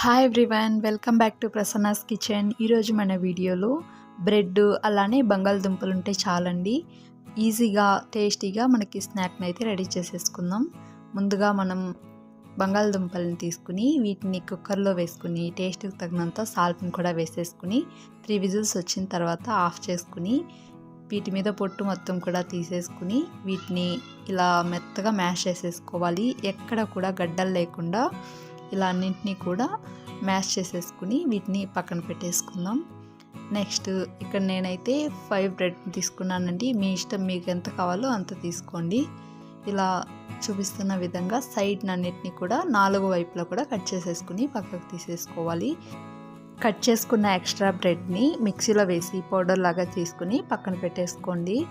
Hi everyone welcome back to Prasanna's kitchen ఈరోజు మన వీడియోలో బ్రెడ్ అలానే బంగాళదుంపలు ఉంటే చాలండి. ఈజీగా టేస్టీగా మనకి స్నాక్ని అయితే రెడీ చేసేసుకుందాం. ముందుగా మనం బంగాళదుంపలను తీసుకుని వీటిని కుక్కర్లో వేసుకుని టేస్ట్కి తగినంత సాల్ట్ని కూడా వేసేసుకుని త్రీ విజిల్స్ వచ్చిన తర్వాత ఆఫ్ చేసుకుని వీటి మీద పొట్టు మొత్తం కూడా తీసేసుకుని వీటిని ఇలా మెత్తగా మ్యాష్ చేసేసుకోవాలి. ఎక్కడ కూడా గడ్డలు లేకుండా ఇలా అన్నింటినీ కూడా మ్యాష్ చేసేసుకుని వీటిని పక్కన పెట్టేసుకుందాం. నెక్స్ట్ ఇక్కడ నేనైతే ఫైవ్ బ్రెడ్ తీసుకున్నానండి. మీ ఇష్టం మీకు ఎంత కావాలో అంత తీసుకోండి. ఇలా చూపిస్తున్న విధంగా సైడ్ అన్నిటిని కూడా నాలుగు వైపులా కూడా కట్ చేసేసుకుని పక్కకు తీసేసుకోవాలి. కట్ చేసుకున్న ఎక్స్ట్రా బ్రెడ్ని మిక్సీలో వేసి పౌడర్ లాగా తీసుకుని పక్కన పెట్టేసుకోండి.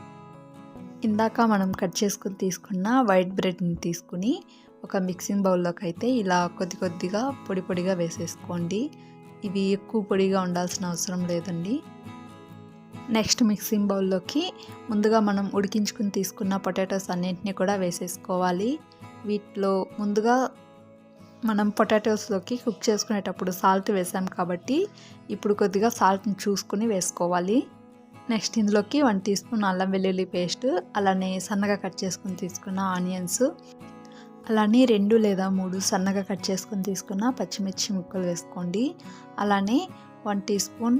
ఇందాక మనం కట్ చేసుకుని తీసుకున్న వైట్ బ్రెడ్ని తీసుకుని ఒక మిక్సింగ్ బౌల్లోకి అయితే ఇలా కొద్ది కొద్దిగా పొడి పొడిగా వేసేసుకోండి. ఇవి ఎక్కువ పొడిగా ఉండాల్సిన అవసరం లేదండి. నెక్స్ట్ మిక్సింగ్ బౌల్లోకి ముందుగా మనం ఉడికించుకుని తీసుకున్న పొటాటోస్ అన్నింటినీ కూడా వేసేసుకోవాలి. వీటిలో ముందుగా మనం పొటాటోస్లోకి కుక్ చేసుకునేటప్పుడు సాల్ట్ వేసాం కాబట్టి ఇప్పుడు కొద్దిగా సాల్ట్ని చూసుకుని వేసుకోవాలి. నెక్స్ట్ ఇందులోకి వన్ టీ స్పూన్ అల్లం వెల్లుల్లి పేస్ట్ అలానే సన్నగా కట్ చేసుకుని తీసుకున్న ఆనియన్స్ అలానే రెండు లేదా మూడు సన్నగా కట్ చేసుకొని తీసుకున్న పచ్చిమిర్చి ముక్కలు వేసుకోండి. అలానే వన్ టీ స్పూన్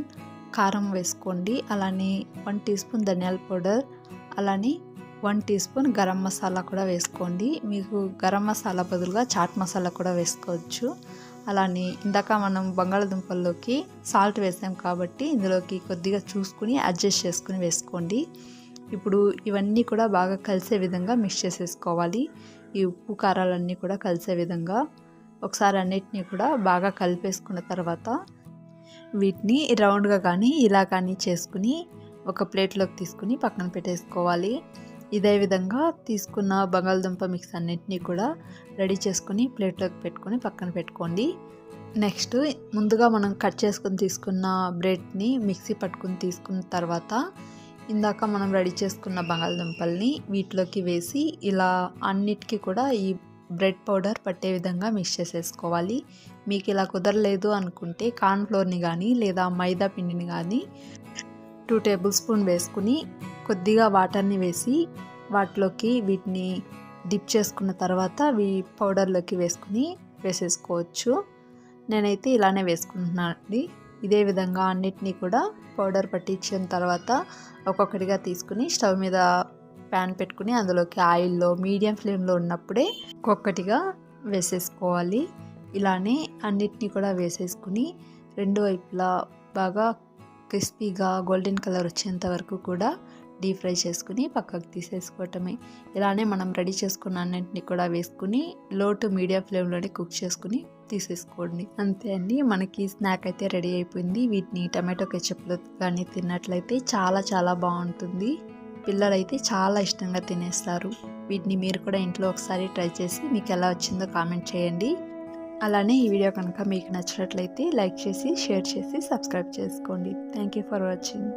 కారం వేసుకోండి. అలానే వన్ టీ స్పూన్ ధనియాల పౌడర్ అలానే one tea spoon garam masala కూడా వేసుకోండి. మీకు గరం మసాలా బదులుగా చాట్ మసాలా కూడా వేసుకోవచ్చు. అలానే ఇందాక మనం బంగాళదుంపల్లోకి సాల్ట్ వేసాం కాబట్టి ఇందులోకి కొద్దిగా చూసుకుని అడ్జస్ట్ చేసుకుని వేసుకోండి. ఇప్పుడు ఇవన్నీ కూడా బాగా కలిసే విధంగా మిక్స్ చేసేసుకోవాలి. ఈ ఉప్పు కారాలన్నీ కూడా కలిసే విధంగా ఒకసారి అన్నిటినీ కూడా బాగా కలిపేసుకున్న తర్వాత వీటిని రౌండ్గా కానీ ఇలా కానీ చేసుకుని ఒక ప్లేట్లోకి తీసుకుని పక్కన పెట్టేసుకోవాలి. ఇదే విధంగా తీసుకున్న బంగాళదుంప మిక్స్ అన్నిటినీ కూడా రెడీ చేసుకుని ప్లేట్లోకి పెట్టుకొని పక్కన పెట్టుకోండి. నెక్స్ట్ ముందుగా మనం కట్ చేసుకుని తీసుకున్న బ్రెడ్ని మిక్సీ పట్టుకుని తీసుకున్న తర్వాత ఇందాక మనం రెడీ చేసుకున్న బంగాళదుంపల్ని వీటిలోకి వేసి ఇలా అన్నిటికీ కూడా ఈ బ్రెడ్ పౌడర్ పట్టే విధంగా మిక్స్ చేసేసుకోవాలి. మీకు ఇలా కుదరలేదు అనుకుంటే కార్న్ఫ్లోర్ని కానీ లేదా మైదా పిండిని కానీ టూ టేబుల్ స్పూన్ వేసుకుని కొద్దిగా వాటర్ని వేసి వాటిలోకి వీటిని డిప్ చేసుకున్న తర్వాత వీ పౌడర్లోకి వేసుకుని వేసేసుకోవచ్చు. నేనైతే ఇలానే వేసుకుంటున్నాను ఇదే విధంగా అన్నిటినీ కూడా పౌడర్ పట్టించిన తర్వాత ఒక్కొక్కటిగా తీసుకుని స్టవ్ మీద ప్యాన్ పెట్టుకుని అందులోకి ఆయిల్లో మీడియం ఫ్లేమ్లో ఉన్నప్పుడే ఒక్కొక్కటిగా వేసేసుకోవాలి. ఇలానే అన్నిటినీ కూడా వేసేసుకుని రెండు వైపులా బాగా క్రిస్పీగా గోల్డెన్ కలర్ వచ్చేంత వరకు కూడా డీప్ ఫ్రై చేసుకుని పక్కకు తీసేసుకోవటమే. ఇలానే మనం రెడీ చేసుకున్న అన్నింటిని కూడా వేసుకుని లో టు మీడియం ఫ్లేమ్లోనే కుక్ చేసుకుని తీసేసుకోండి. అంతే అండి మనకి స్నాక్ అయితే రెడీ అయిపోయింది. వీటిని టమాటో కెచప్లో కానీ తిన్నట్లయితే చాలా చాలా బాగుంటుంది. పిల్లలైతే చాలా ఇష్టంగా తినేస్తారు. వీటిని మీరు కూడా ఇంట్లో ఒకసారి ట్రై చేసి మీకు ఎలా వచ్చిందో కామెంట్ చేయండి. అలానే ఈ వీడియో కనుక మీకు నచ్చినట్లయితే లైక్ చేసి షేర్ చేసి సబ్స్క్రైబ్ చేసుకోండి. Thank you for watching.